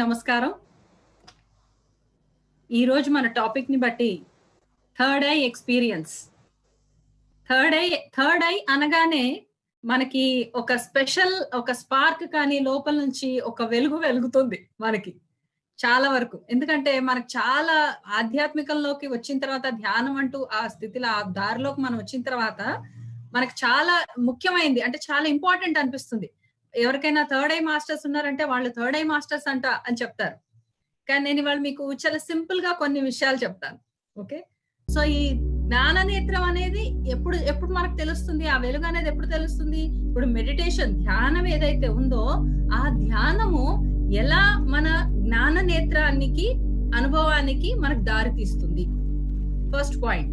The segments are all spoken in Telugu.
నమస్కారం. ఈరోజు మన టాపిక్ని బట్టి third eye experience. Third eye third eye అనగానే మనకి ఒక స్పెషల్ ఒక స్పార్క్ కానీ లోపల నుంచి ఒక వెలుగు వెలుగుతుంది మనకి చాలా వరకు. ఎందుకంటే మనకు చాలా ఆధ్యాత్మికంలోకి వచ్చిన తర్వాత ధ్యానం అంటూ ఆ స్థితిలో ఆ దారిలోకి మనం వచ్చిన తర్వాత మనకు చాలా ముఖ్యమైంది అంటే చాలా ఇంపార్టెంట్ అనిపిస్తుంది. ఎవరికైనా థర్డ్ ఐ మాస్టర్స్ ఉన్నారంటే వాళ్ళు థర్డ్ ఐ మాస్టర్స్ అంట అని చెప్తారు. కానీ నేను ఇవాళ మీకు చాలా సింపుల్గా కొన్ని విషయాలు చెప్తాను. ఓకే? సో ఈ జ్ఞాన నేత్రం అనేది ఎప్పుడు ఎప్పుడు మనకు తెలుస్తుంది? ఆ వెలుగు అనేది ఎప్పుడు తెలుస్తుంది? ఇప్పుడు మెడిటేషన్ ధ్యానం ఏదైతే ఉందో ఆ ధ్యానము ఎలా మన జ్ఞాన నేత్రానికి అనుభవానికి మనకు దారి తీస్తుంది? ఫస్ట్ పాయింట్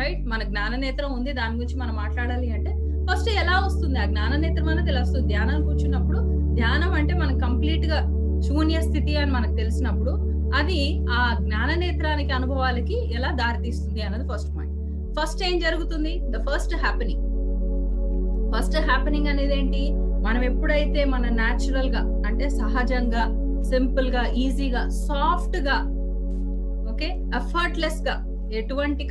రైట్ మన జ్ఞాన నేత్రం ఉంది దాని గురించి మనం మాట్లాడాలి అంటే ఫస్ట్ ఎలా వస్తుంది? ఆ జ్ఞాన నేత్రం అనేది ఎలా వస్తుంది? ధ్యానం కూర్చున్నప్పుడు ధ్యానం అంటే మనం కంప్లీట్గా శూన్య స్థితి అని మనకు తెలిసినప్పుడు అది ఆ జ్ఞాన నేత్రానికి అనుభవాలకి ఎలా దారితీస్తుంది అన్నది ఫస్ట్ పాయింట్ ఫస్ట్ ఏం జరుగుతుంది? The first happening first happening అనేది ఏంటి? మనం ఎప్పుడైతే మన న్యాచురల్గా అంటే సహజంగా సింపుల్గా ఈజీగా సాఫ్ట్గా ఓకే ఎఫర్ట్లెస్గా ఎటువంటి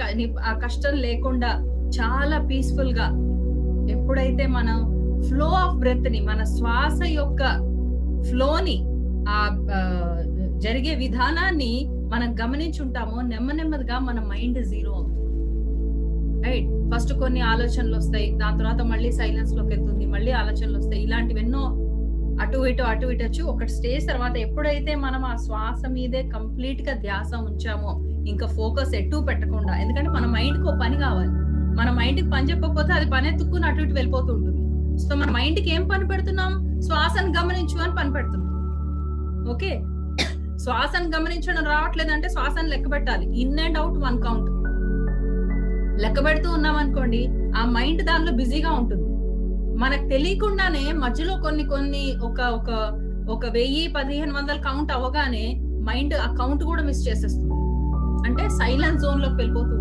ఆ కష్టం లేకుండా చాలా పీస్ఫుల్గా ఎప్పుడైతే మనం ఫ్లో ఆఫ్ బ్రెత్ని మన శ్వాస యొక్క ఫ్లోని ఆ జరిగే విధానాన్ని మనం గమనించుంటామో నెమ్మ నెమ్మదిగా మన మైండ్ జీరో అవుతుంది. రైట్ ఫస్ట్ కొన్ని ఆలోచనలు వస్తాయి దాని తర్వాత మళ్ళీ సైలెన్స్లోకి వెళ్తుంది మళ్ళీ ఆలోచనలు వస్తాయి. ఇలాంటివెన్నో అటు ఇటు అటు ఇటు వచ్చి ఒక స్టేజ్ తర్వాత ఎప్పుడైతే మనం ఆ శ్వాస మీదే కంప్లీట్గా ధ్యాస ఉంచామో ఇంకా ఫోకస్ ఎటు పెట్టకుండా ఎందుకంటే మన మైండ్ కో పని కావాలి. మన మైండ్కి పని చెప్పకపోతే అది పని ఎత్తుక్కుని అటు ఇటు వెళ్ళిపోతూ ఉంటుంది. సో మన మైండ్కి ఏం పని పెడుతున్నాం? శ్వాసను గమనించు అని పని పెడుతున్నాం. ఓకే? శ్వాసను గమనించడం రావట్లేదు అంటే శ్వాసను లెక్క పెట్టాలి. In and out one count లెక్క పెడుతూ ఉన్నాం అనుకోండి ఆ మైండ్ దానిలో బిజీగా ఉంటుంది. మనకు తెలియకుండానే మధ్యలో కొన్ని కొన్ని ఒక ఒక ఒక వెయ్యి పదిహేను వందల కౌంట్ అవ్వగానే మైండ్ ఆ కౌంట్ కూడా మిస్ చేసేస్తుంది. అంటే సైలెన్స్ జోన్లోకి వెళ్ళిపోతుంది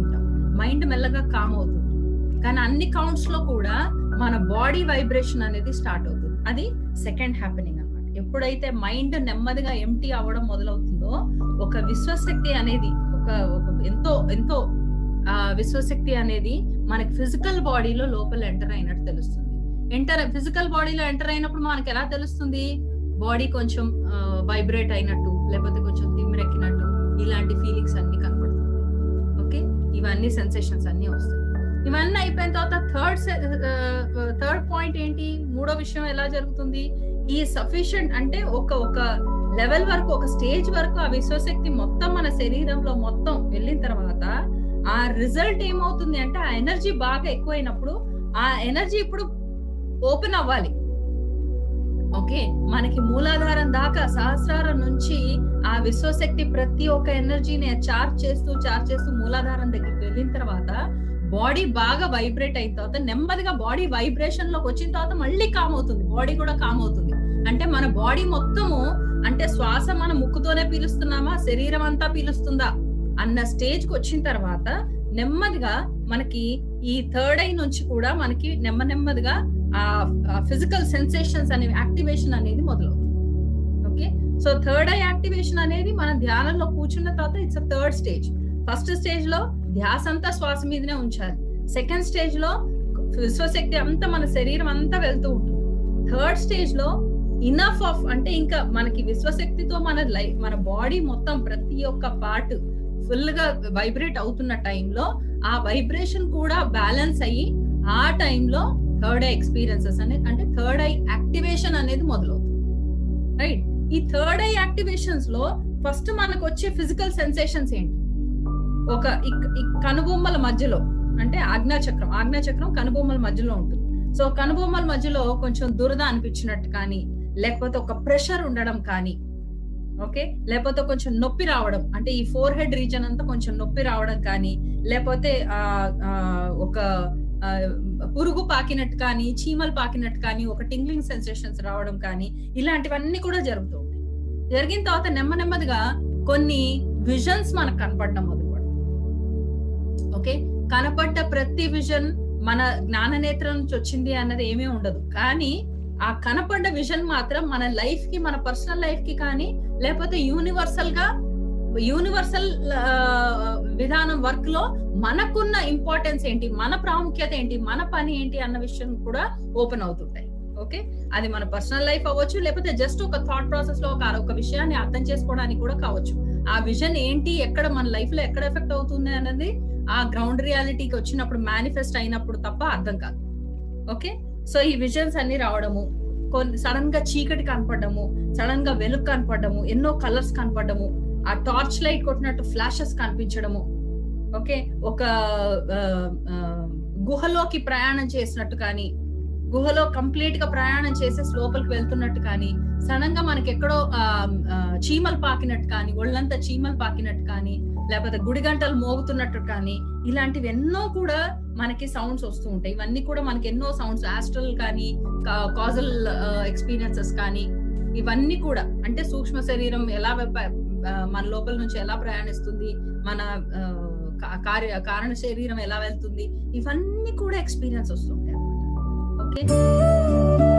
మైండ్ మెల్లగా కామ్ అవుతుంది. కానీ అన్ని కౌంట్స్లో కూడా మన బాడీ వైబ్రేషన్ అనేది స్టార్ట్ అవుతుంది. అది సెకండ్ హ్యాపెనింగ్ అనమాట ఎప్పుడైతే మైండ్ నెమ్మదిగా ఎంటీ అవ్వడం మొదలవుతుందో ఒక విశ్వశక్తి అనేది ఒక ఎంతో ఎంతో విశ్వశక్తి అనేది మనకి ఫిజికల్ బాడీలో లోపల ఎంటర్ అయినట్టు తెలుస్తుంది. ఎంటర్ ఫిజికల్ బాడీలో ఎంటర్ అయినప్పుడు మనకి ఎలా తెలుస్తుంది? బాడీ కొంచెం వైబ్రేట్ అయినట్టు లేకపోతే కొంచెం తిమ్మిరెక్కినట్టు ఇలాంటి ఫీలింగ్స్ అన్ని కనపడుతుంది ఇవన్నీ సెన్సేషన్స్ అన్ని వస్తాయి. ఇవన్నీ అయిపోయిన తర్వాత థర్డ్ థర్డ్ పాయింట్ ఏంటి? మూడో విషయం ఎలా జరుగుతుంది? ఈ సఫిషియంట్ అంటే ఒక ఒక లెవెల్ వరకు ఒక స్టేజ్ వరకు ఆ విశ్వశక్తి మొత్తం మన శరీరంలో మొత్తం వెళ్ళిన తర్వాత ఆ రిజల్ట్ ఏమవుతుంది అంటే ఆ ఎనర్జీ బాగా ఎక్కువైనప్పుడు ఆ ఎనర్జీ ఇప్పుడు ఓపెన్ అవ్వాలి. ఓకే? మనకి మూలాధారం దాకా సహస్రారం నుంచి ఆ విశ్వశక్తి ప్రతి ఒక్క ఎనర్జీని చార్జ్ చేస్తూ చార్జ్ చేస్తూ మూలాధారం దగ్గరికి వెళ్ళిన తర్వాత బాడీ బాగా వైబ్రేట్ అయిన తర్వాత నెమ్మదిగా బాడీ వైబ్రేషన్లోకి వచ్చిన తర్వాత మళ్ళీ కామ్ అవుతుంది. బాడీ కూడా కామ్ అవుతుంది. అంటే మన బాడీ మొత్తము అంటే శ్వాస మన ముక్కుతోనే పీలుస్తున్నామా? శరీరం అంతా పీలుస్తుందా? అన్న స్టేజ్కి వచ్చిన తర్వాత నెమ్మదిగా మనకి ఈ థర్డ్ ఐ నుంచి కూడా మనకి నెమ్మ నెమ్మదిగా ఫిజికల్ సెన్సేషన్స్ అనేవి యాక్టివేషన్ అనేది మొదలవుతుంది. Okay so third eye activation అనేది మన ధ్యానంలో కూర్చున్న తర్వాత ఇట్స్ థర్డ్ స్టేజ్ ఫస్ట్ స్టేజ్లో ధ్యాస అంతా శ్వాస మీదనే ఉంచాలి. సెకండ్ స్టేజ్లో విశ్వశక్తి అంతా మన శరీరం అంతా వెళ్తూ ఉంటుంది. థర్డ్ స్టేజ్లో ఇనఫ్ ఆఫ్ అంటే ఇంకా మనకి విశ్వశక్తితో మన లైఫ్ మన బాడీ మొత్తం ప్రతి ఒక్క పార్ట్ ఫుల్గా వైబ్రేట్ అవుతున్న టైంలో ఆ వైబ్రేషన్ కూడా బ్యాలెన్స్ అయ్యి ఆ టైంలో థర్డ్ ఐ ఎక్స్పీరియన్సెస్ అనేది అంటే థర్డ్ ఐ యాక్టివేషన్ అనేది మొదలవుతుంది. రైట్ ఈ థర్డ్ ఐ యాక్టివేషన్స్లో ఫస్ట్ మనకు వచ్చే ఫిజికల్ సెన్సేషన్స్ ఏంటి? ఒక కనుబొమ్మల మధ్యలో అంటే ఆజ్ఞాచక్రం ఆజ్ఞాచక్రం కనుబొమ్మల మధ్యలో ఉంటుంది. సో కనుబొమ్మల మధ్యలో కొంచెం దురద అనిపించినట్టు కానీ లేకపోతే ఒక ప్రెషర్ ఉండడం కానీ ఓకే? లేకపోతే కొంచెం నొప్పి రావడం అంటే ఈ ఫోర్ హెడ్ రీజన్ అంతా కొంచెం నొప్పి రావడం కానీ లేకపోతే ఒక పురుగు పాకినట్టు కానీ చీమలు పాకినట్టు కానీ ఒక టింగ్లింగ్ సెన్సేషన్స్ రావడం కానీ ఇలాంటివన్నీ కూడా జరుగుతూ ఉంటాయి. జరిగిన తర్వాత నెమ్మ నెమ్మదిగా కొన్ని విజన్స్ మనకు కనపడడం మొదలుపడదు ఓకే? కనపడ్డ ప్రతి విజన్ మన జ్ఞాన నేత్రం నుంచి వచ్చింది అన్నది ఏమీ ఉండదు. కానీ ఆ కనపడ్డ విజన్ మాత్రం మన లైఫ్కి మన పర్సనల్ లైఫ్కి కానీ లేకపోతే యూనివర్సల్గా యూనివర్సల్ విధానం వర్క్లో మనకున్న ఇంపార్టెన్స్ ఏంటి? మన ప్రాముఖ్యత ఏంటి? మన పని ఏంటి అన్న విషయం కూడా ఓపెన్ అవుతుంటాయి. ఓకే అది మన పర్సనల్ లైఫ్ అవ్వచ్చు లేకపోతే జస్ట్ ఒక థాట్ ప్రాసెస్లో ఒక ఒక విషయాన్ని అర్థం చేసుకోవడానికి కూడా కావచ్చు. ఆ విజన్ ఏంటి? ఎక్కడ మన లైఫ్లో ఎక్కడ ఎఫెక్ట్ అవుతుంది అన్నది ఆ గ్రౌండ్ రియాలిటీకి వచ్చినప్పుడు మేనిఫెస్ట్ అయినప్పుడు తప్ప అర్థం కాదు. ఓకే సో ఈ విజన్స్ అన్ని రావడము కొన్ని సడన్గా చీకటి కనపడము సడన్గా వెలుగు కనపడము ఎన్నో కలర్స్ కనపడము ఆ టార్చ్ లైట్ కొట్టినట్టు ఫ్లాషెస్ కనిపించడము ఓకే ఒక గుహలోకి ప్రయాణం చేసినట్టు కానీ గుహలో కంప్లీట్గా ప్రయాణం చేసేసి లోపలికి వెళ్తున్నట్టు కానీ సడన్గా మనకి ఎక్కడో ఆ, చీమలు పాకినట్టు కానీ ఒళ్ళంతా చీమలు పాకినట్టు కానీ లేకపోతే గుడి గంటలు మోగుతున్నట్టు కానీ ఇలాంటివి ఎన్నో కూడా మనకి సౌండ్స్ వస్తూ ఉంటాయి. ఇవన్నీ కూడా మనకి ఎన్నో సౌండ్స్ ఆస్ట్రల్ కానీ కాజల్ ఎక్స్పీరియన్సెస్ కానీ ఇవన్నీ కూడా అంటే సూక్ష్మ శరీరం ఎలా మన లోపల నుంచి ఎలా ప్రయాణిస్తుంది మన కార్య కారణ శరీరం ఎలా వెళ్తుంది? ఇవన్నీ కూడా ఎక్స్పీరియన్స్ వస్తుంటాయి అనమాట ఓకే